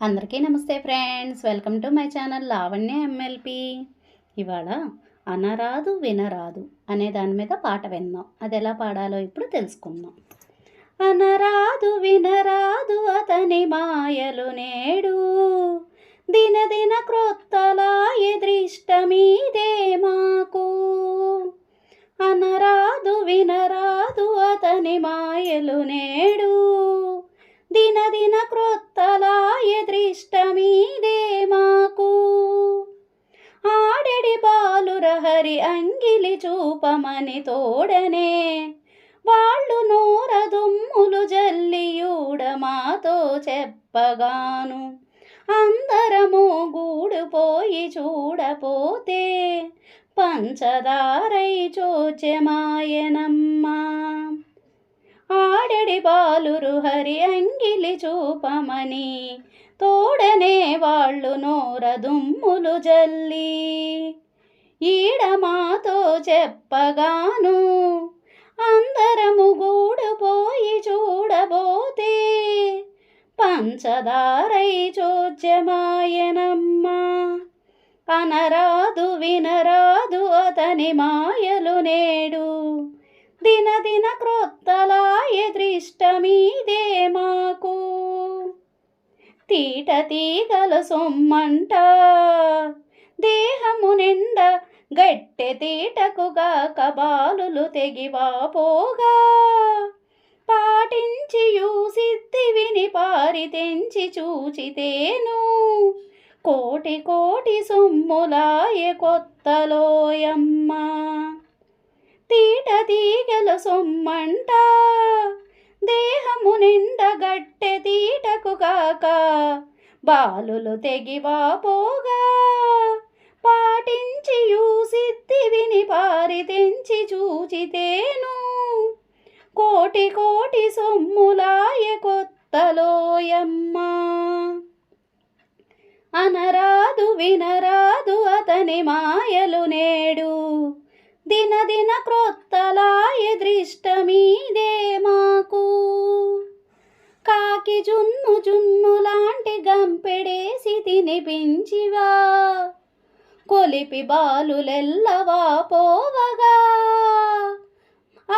అందరికీ నమస్తే friends. Welcome to my channel Lavanya MLP ఇవాళ అనరాదు వినరాదు అనే దాని మీద పాట విందాం. అది ఎలా పాడాలో ఇప్పుడు తెలుసుకుందాం. అనరాదు వినరాదు అతని మాయలు నేడు. దినదిన క్రొత్తలా ఎదృష్టమీదే మాకు. అనరాదు వినరాదు అతని మాయలు నేడు. దినదిన క్రొత్తలా ఎదృష్టమీదే మాకు. ఆడెడి బాలురహరి అంగిలి చూపమని తోడనే వాళ్ళు నోరదుమ్ములు జల్లియూడ మాతో చెప్పగాను. అందరము గూడుపోయి చూడపోతే పంచదారై చోచెమాయనమ్మా అతడి బాలురు హరి అంగిలి చూపమని. తోడనే వాళ్ళు నోరదుమ్ములు జల్లి. ఈడ మాతో చెప్పగాను అందరము గూడుపోయి చూడబోతే పంచదారై చోద్యమాయనమ్మా. అనరాదు వినరాదు అతని మాయలు నేడు. దినదిన క్రొత్తలా ఎదృష్టమీదే మాకు. తీట తీగల సొమ్మంట దేహము నిండ గట్టె తీటకుగా కబాలులు తెగివా పోగా. పాటించి యూసిద్ది విని పారి తెంచి చూచితేను కోటి కోటి సొమ్ములాయ కొత్తలోయమ్మ తీట తీగల సొమ్మంట దేహము నిండ గట్టె తీటకు బాలులు తెగివా పోగా పాటించి సిద్ధి విని పారి తెంచి చూచితేను. కోటి కోటి సొమ్ములాయ కొత్తలోయమ్మా. అనరాదు వినరాదు అతని మాయలు దినదిన క్రొత్తలా ఎదృష్టమీదే మాకు. కాకి జున్ను జున్ను లాంటి గంపెడేసి తినిపించివా కొలిపి బాలులెల్లవా పోవగా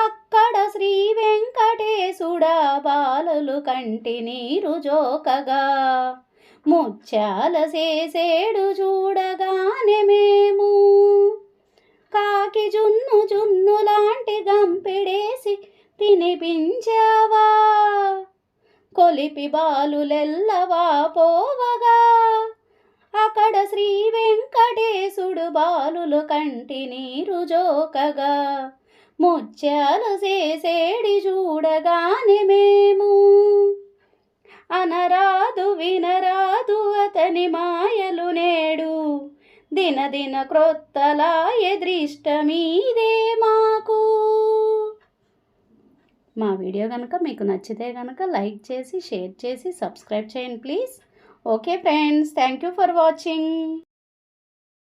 అక్కడ శ్రీ వెంకటేశుడా బాలులు కంటి నీరు జోకగా. ముత్యాల చేసేడు చూ మేము కాకి జున్ను జున్ను లాంటి గంపిడేసి వినిపించావా? కొలిపి బాలులెల్లవా పోవగా? అక్కడ శ్రీ వెంకటేశుడు బాలులు కంటి నీరు జోకగా. ముత్యాలు చేసేడి చూడగానే మేము. అనరాదు వినరాదు అతని మాయలు నేడు. దినదిన క్రొత్తలా ఎదృష్టమీదే మా మా వీడియో కనుక మీకు నచ్చితే కనుక లైక్ చేసి షేర్ చేసి సబ్స్క్రైబ్ చేయండి please. Okay friends thank you for watching.